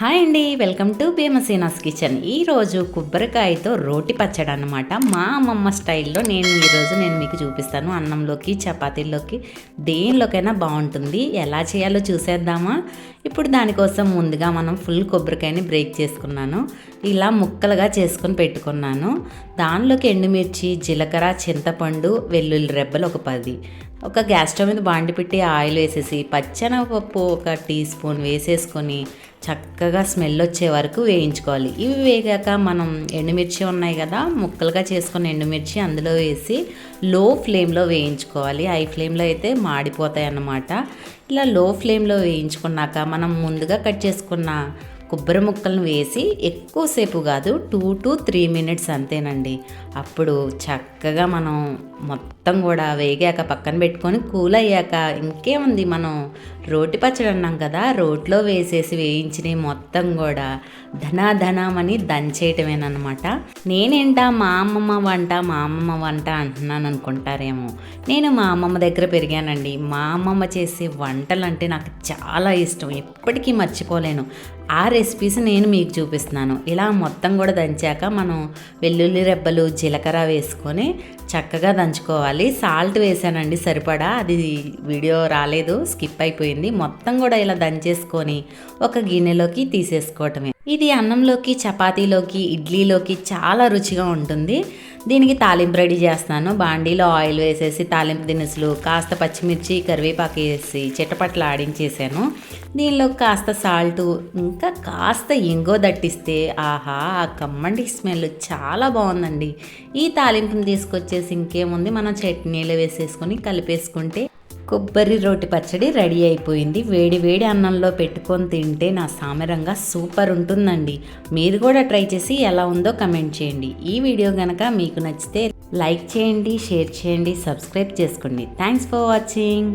Hi అండి welcome to భీమసీనాస్ kitchen. ఈరోజు కొబ్బరికాయతో రోటి పచ్చడి అనమాట మా అమ్మమ్మ స్టైల్లో నేను ఈరోజు నేను మీకు చూపిస్తాను. అన్నంలోకి చపాతీల్లోకి దేనిలోకైనా బాగుంటుంది. ఎలా చేయాలో చూసేద్దామా? ఇప్పుడు దానికోసం ముందుగా మనం ఫుల్ కొబ్బరికాయని బ్రేక్ చేసుకున్నాను. ఇలా ముక్కలుగా చేసుకొని పెట్టుకున్నాను. దానిలోకి ఎండుమిర్చి జీలకర్ర చింతపండు వెల్లుల్లి రెబ్బలు ఒక పది. ఒక గ్యాస్ స్టవ్ మీద బాండి పెట్టి ఆయిల్ వేసేసి పచ్చెనగపప్పు ఒక టీ స్పూన్ వేసేసుకొని చక్కగా స్మెల్ వచ్చే వరకు వేయించుకోవాలి. ఇవి వేగాక మనం ఎండుమిర్చి ఉన్నాయి కదా ముక్కలుగా చేసుకున్న ఎండుమిర్చి అందులో వేసి లో ఫ్లేమ్లో వేయించుకోవాలి. హై ఫ్లేమ్లో అయితే మాడిపోతాయి అన్నమాట. ఇలా లో ఫ్లేమ్లో వేయించుకున్నాక మనం ముందుగా కట్ చేసుకున్న కొబ్బరి ముక్కలను వేసి ఎక్కువసేపు కాదు టూ టు త్రీ మినిట్స్ అంతేనండి. అప్పుడు చక్కగా మనం మొత్తం కూడా వేగాక పక్కన పెట్టుకొని కూల్ అయ్యాక ఇంకేముంది మనం రోటి పచ్చడి అన్నాం కదా రోట్లో వేసేసి వేయించినవి మొత్తం కూడా ధనాధనామని దంచేయటమేనమాట నేనేంటా మా అమ్మమ్మ వంట మా అమ్మమ్మ వంట అంటున్నాను అనుకుంటారేమో. నేను మా అమ్మమ్మ దగ్గర పెరిగానండి. మా అమ్మమ్మ చేసే వంటలు అంటే నాకు చాలా ఇష్టం. ఎప్పటికీ మర్చిపోలేను. ఆ రెసిపీస్ నేను మీకు చూపిస్తున్నాను. ఇలా మొత్తం కూడా దంచాక మనం వెల్లుల్లి రెబ్బలు జీలకర్ర వేసుకొని చక్కగా దంచుకోవాలి. సాల్ట్ వేసానండి సరిపడా. అది వీడియో రాలేదు స్కిప్ అయిపోయింది. మొత్తం కూడా ఇలా దంచేసుకొని ఒక గిన్నెలోకి తీసేసుకోవటమే. ఇది అన్నంలోకి చపాతీలోకి ఇడ్లీలోకి చాలా రుచిగా ఉంటుంది. దీనికి తాలింపు రెడీ చేస్తున్నాను. బాండీలో ఆయిల్ వేసేసి తాలింపు దినుసులు కాస్త పచ్చిమిర్చి కరివేపాకు వేసి చిట్టపట్లు ఆడించేసాను. దీనిలో కాస్త సాల్టు ఇంకా కాస్త ఇంగో దట్టిస్తే ఆహా ఆ కమ్మండి స్మెల్ చాలా బాగుందండి. ఈ తాలింపుని తీసుకొచ్చేసి ఇంకేముంది? మనం చట్నీలు వేసేసుకొని కలిపేసుకుంటే కొబ్బరి రోటి పచ్చడి రెడీ అయిపోయింది. వేడి వేడి అన్నంలో పెట్టుకొని తింటే నా సామెరంగా సూపర్ ఉంటుందండి. మీరు కూడా ట్రై చేసి ఎలా ఉందో కమెంట్ చేయండి. ఈ వీడియో కనుక మీకు నచ్చితే లైక్ చేయండి షేర్ చేయండి సబ్స్క్రైబ్ చేసుకోండి. Thanks for watching.